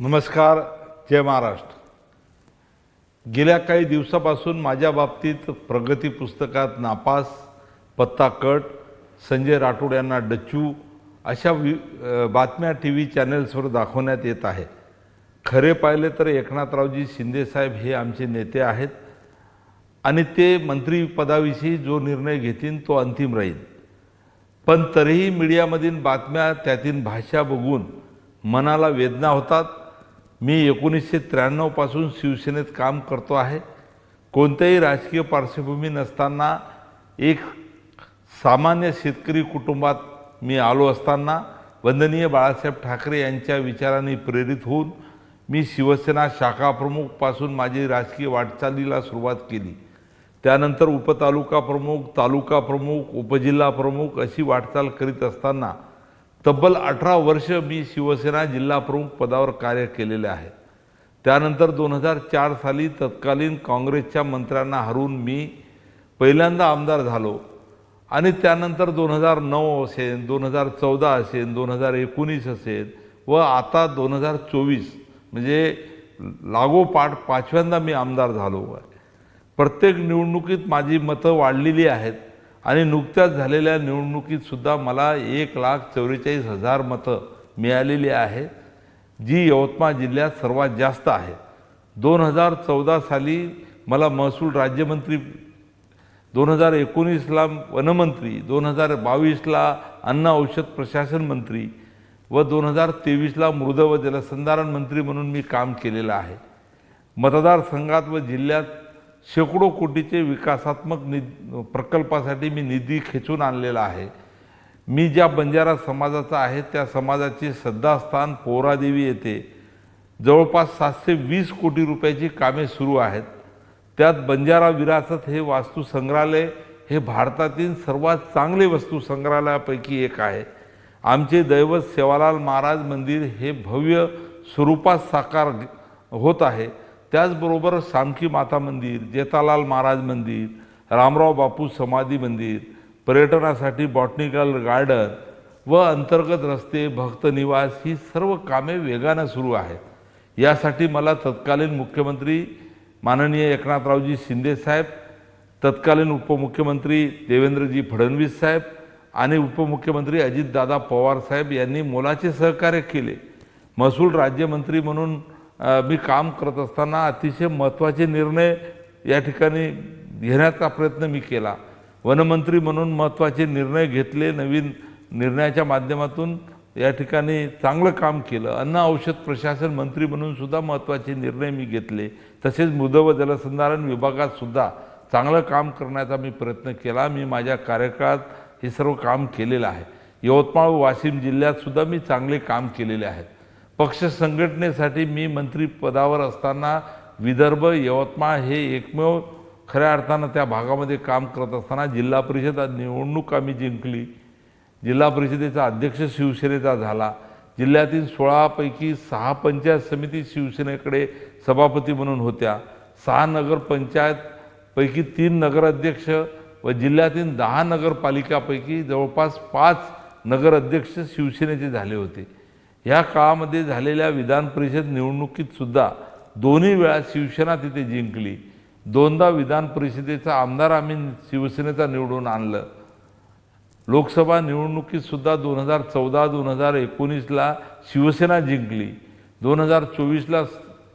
नमस्कार जय महाराष्ट्र. गेल्या काही दिवसापासून माझ्या बाबतीत प्रगती पुस्तकात नापास पत्ता कट संजय राठोड यांना डच्चू अशा वि बातम्या टी व्ही चॅनेल्सवर दाखवण्यात येत आहे. खरे पाहिले तर एकनाथरावजी शिंदेसाहेब हे आमचे नेते आहेत आणि ते मंत्रीपदाविषयी जो निर्णय घेतील तो अंतिम राहील. पण तरीही मीडियामधील बातम्या त्यातील भाषा बघून मनाला वेदना होतात. मी एकोणीसशे त्र्याण्णवपासून शिवसेनेत काम करतो आहे. कोणत्याही राजकीय पार्श्वभूमी नसताना एक सामान्य शेतकरी कुटुंबात मी आलो असताना वंदनीय बाळासाहेब ठाकरे यांच्या विचारांनी प्रेरित होऊन मी शिवसेना शाखाप्रमुखपासून माझी राजकीय वाटचालीला सुरुवात केली. त्यानंतर उपतालुका प्रमुख तालुका प्रमुख उपजिल्हा प्रमुख अशी वाटचाल करीत असताना तब्बल अठरा वर्ष मी शिवसेना जिल्हाप्रमुख पदावर कार्य केलेले आहे. त्यानंतर दोन हजार चार साली तत्कालीन काँग्रेसच्या मंत्र्यांना हरवून मी पहिल्यांदा आमदार झालो आणि त्यानंतर दोन हजार नऊ असेल दोन हजार चौदा असेल दोन हजार एकोणीस असेल व आता दोन हजार चोवीस म्हणजे लागोपाठ पाचव्यांदा मी आमदार झालो आहे. प्रत्येक निवडणुकीत माझी मतं वाढलेली आहेत. आणि नुकत्याच झालेल्या निवडणुकीतसुद्धा मला एक लाख चौवेचाळीस हजार मतं मिळालेली आहेत जी यवतमाळ जिल्ह्यात सर्वात जास्त आहे. दोन हजार चौदा साली मला महसूल राज्यमंत्री दोन हजार एकोणीसला वनमंत्री दोन हजार बावीसला अन्न औषध प्रशासन मंत्री व दोन हजार तेवीसला मृद व जलसंधारण मंत्री म्हणून मी काम केलेलं आहे. मतदारसंघात व जिल्ह्यात शेकडो कोटीचे विकासात्मक नि प्रकल्पासाठी मी निधी खेचून आणलेला आहे. मी ज्या बंजारा समाजाचा आहे त्या समाजाचे श्रद्धास्थान पोहरादेवी येथे जवळपास सातशे वीस कोटी रुपयाची कामे सुरू आहेत. त्यात बंजारा विरासत हे वास्तू संग्रहालय हे भारतातील सर्वात चांगले वस्तू संग्रहालयापैकी एक आहे. आमचे दैवत सेवालाल महाराज मंदिर हे भव्य स्वरूपात साकार होत आहे. त्याचबरोबर सामकी माता मंदिर जेतालाल महाराज मंदिर रामराव बापू समाधी मंदिर पर्यटनासाठी बॉटनिकल गार्डन व अंतर्गत रस्ते भक्तनिवास ही सर्व कामे वेगानं सुरू आहेत. यासाठी मला तत्कालीन मुख्यमंत्री माननीय एकनाथरावजी शिंदेसाहेब तत्कालीन उपमुख्यमंत्री देवेंद्रजी फडणवीस साहेब आणि उपमुख्यमंत्री अजितदादा पवार साहेब यांनी मोलाचे सहकार्य केले. महसूल राज्यमंत्री म्हणून मी काम करत असताना अतिशय महत्त्वाचे निर्णय या ठिकाणी घेण्याचा प्रयत्न मी केला. वनमंत्री म्हणून महत्त्वाचे निर्णय घेतले नवीन निर्णयाच्या माध्यमातून या ठिकाणी चांगलं काम केलं. अन्न औषध प्रशासन मंत्री म्हणून सुद्धा महत्त्वाचे निर्णय मी घेतले. तसेच मृद व जलसंधारण विभागात सुद्धा चांगलं काम करण्याचा मी प्रयत्न केला. मी माझ्या कार्यकाळात हे सर्व काम केलेलं आहे. यवतमाळ व वाशिम जिल्ह्यात सुद्धा मी चांगले काम केलेले आहेत. पक्ष संघटनेसाठी मी मंत्रीपदावर असताना विदर्भ यवतमाळ हे एकमेव खऱ्या अर्थानं त्या भागामध्ये काम करत असताना जिल्हा परिषद निवडणूक आम्ही जिंकली. जिल्हा परिषदेचा अध्यक्ष शिवसेनेचा झाला. जिल्ह्यातील सोळापैकी सहा पंचायत समिती शिवसेनेकडे सभापती म्हणून होत्या. सहा नगरपंचायतपैकी तीन नगराध्यक्ष व जिल्ह्यातील दहा नगरपालिकापैकी जवळपास पाच नगराध्यक्ष शिवसेनेचे झाले होते. ह्या काळामध्ये झालेल्या विधान परिषद निवडणुकीतसुद्धा दोन्ही वेळा शिवसेना तिथे जिंकली. दोनदा विधान परिषदेचा आमदार आम्ही शिवसेनेचा निवडून आणलं. लोकसभा निवडणुकीतसुद्धा दोन हजार चौदा दोन हजार एकोणीसला शिवसेना जिंकली. दोन हजार चोवीसला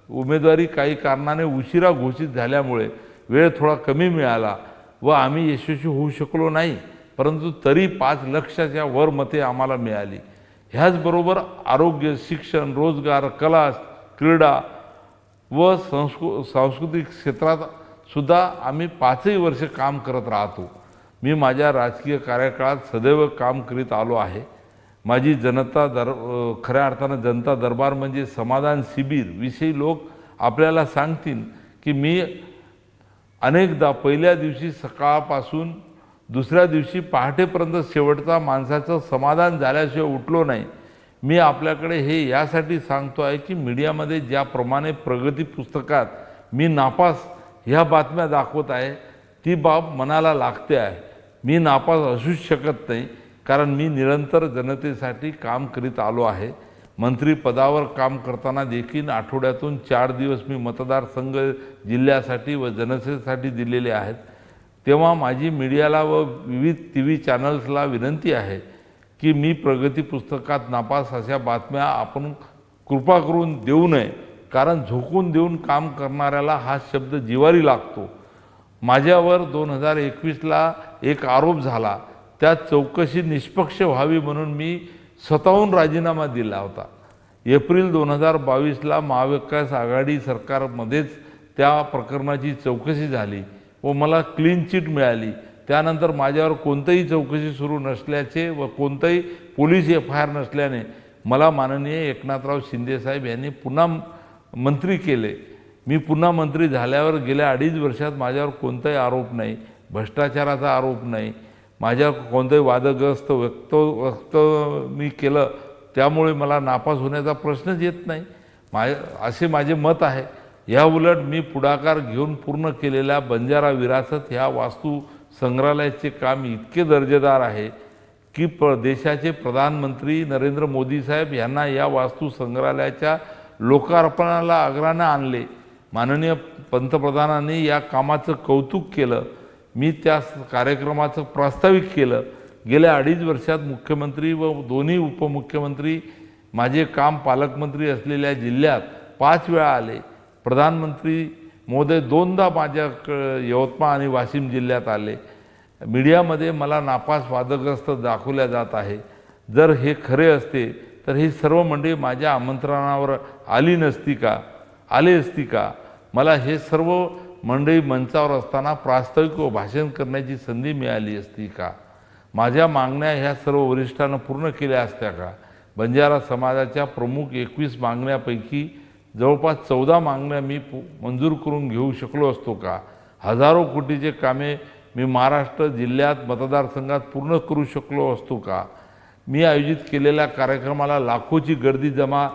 उमेदवारी काही कारणाने उशिरा घोषित झाल्यामुळे वेळ थोडा कमी मिळाला व आम्ही यशस्वी होऊ शकलो नाही परंतु तरी पाच लक्षाच्या वर मते आम्हाला मिळाली. ह्याचबरोबर आरोग्य शिक्षण रोजगार कला क्रीडा व संस्कृ सांस्कृतिक क्षेत्रात सुद्धा आम्ही पाचही वर्ष काम करत राहतो. मी माझ्या राजकीय कार्यकाळात सदैव काम करीत आलो आहे. माझी जनता दर खऱ्या अर्थानं जनता दरबार म्हणजे समाधान शिबिर विषयी लोक आपल्याला सांगतील की मी अनेकदा पहिल्या दिवशी सकाळपासून दुसऱ्या दिवशी पहाटेपर्यंत शेवटचा माणसाचं समाधान झाल्याशिवाय उठलो नाही. मी आपल्याकडे हे यासाठी सांगतो आहे की मीडियामध्ये ज्याप्रमाणे प्रगती पुस्तकात मी नापास ह्या बातम्या दाखवत आहे ती बाब मनाला लागते आहे. मी नापास असूच शकत नाही कारण मी निरंतर जनतेसाठी काम करीत आलो आहे. मंत्रिपदावर काम करताना देखील आठवड्यातून चार दिवस मी मतदारसंघ जिल्ह्यासाठी व जनतेसाठी दिलेले आहेत. तेव्हा माझी मीडियाला व विविध टी व्ही चॅनल्सला विनंती आहे की मी प्रगती पुस्तकात नापास अशा बातम्या आपण कृपा करून देऊ नये कारण झोकून देऊन काम करणाऱ्याला हा शब्द जिवारी लागतो. माझ्यावर दोन हजार एकवीसला एक आरोप झाला. त्या चौकशी निष्पक्ष व्हावी म्हणून मी स्वतःहून राजीनामा दिला होता. एप्रिल दोन हजार बावीसला महाविकास आघाडी सरकारमध्येच त्या प्रकरणाची चौकशी झाली. व मला क्लीन चिट मिळाली. त्यानंतर माझ्यावर कोणतंही चौकशी सुरू नसल्याचे व कोणतंही पोलीस एफ आय आर नसल्याने मला माननीय एकनाथराव शिंदेसाहेब यांनी पुन्हा मंत्री केले. मी पुन्हा मंत्री झाल्यावर गेल्या अडीच वर्षात माझ्यावर कोणताही आरोप नाही भ्रष्टाचाराचा आरोप नाही. माझ्या कोणतंही वादग्रस्त व्यक्त व्यक्त मी केलं त्यामुळे मला नापास होण्याचा प्रश्नच येत नाही. मा असे माझे मत आहे. या उलट मी पुढाकार घेऊन पूर्ण केलेल्या बंजारा विरासत ह्या वास्तू संग्रहालयाचे काम इतके दर्जेदार आहे की प देशाचे प्रधानमंत्री नरेंद्र मोदी साहेब यांना या वास्तू संग्रहालयाच्या लोकार्पणाला अग्रानं आणले. माननीय पंतप्रधानांनी या कामाचं कौतुक केलं. मी त्या कार्यक्रमाचं प्रास्ताविक केलं. गेल्या अडीच वर्षात मुख्यमंत्री व दोन्ही उपमुख्यमंत्री माझे काम पालकमंत्री असलेल्या जिल्ह्यात पाच वेळा आले. प्रधानमंत्री मोदय दोनदा माझ्या क- यवतमाळ आणि वाशिम जिल्ह्यात आले. मीडियामध्ये मला नापास वादग्रस्त दाखवल्या जात आहे. जर हे खरे असते तर ही सर्व मंडळी माझ्या आमंत्रणावर आली नसती का? आली असती का? मला हे सर्व मंडळी मंचावर असताना प्रास्ताविक व भाषण करण्याची संधी मिळाली असती का? माझ्या मागण्या ह्या सर्व वरिष्ठांना पूर्ण केल्या असत्या का? बंजारा समाजाच्या प्रमुख एकवीस मागण्यापैकी जवळपास चौदा मागण्या मी पु- मंजूर करून घेऊ शकलो असतो का? हजारो कोटीचे कामे मी महाराष्ट्र जिल्ह्यात मतदारसंघात पूर्ण करू शकलो असतो का? मी आयोजित केलेल्या कार्यक्रमाला लाखोची गर्दी जमा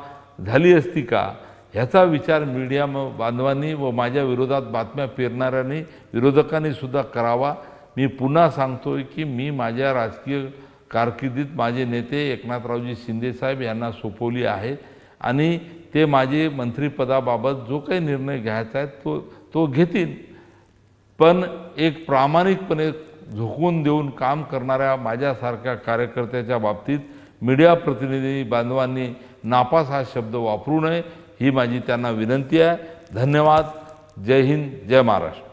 झाली असती का? ह्याचा विचार मीडिया म- बांधवांनी व माझ्या विरोधात बातम्या पेरणाऱ्यांनी विरोधकांनी सुद्धा करावा. मी पुन्हा सांगतोय की मी माझ्या राजकीय कारकिर्दीत माझे नेते एकनाथरावजी शिंदेसाहेब यांना सोपवली आहे आणि ते माझे मंत्रिपदाबाबत जो काही निर्णय घ्यायचा आहे तो तो घेतील. पण एक प्रामाणिकपणे झोकून देऊन काम करणाऱ्या माझ्यासारख्या कार्यकर्त्याच्या बाबतीत मीडिया प्रतिनिधी बांधवांनी नापास हा शब्द वापरू नये ही माझी त्यांना विनंती आहे. धन्यवाद. जय हिंद. जय महाराष्ट्र.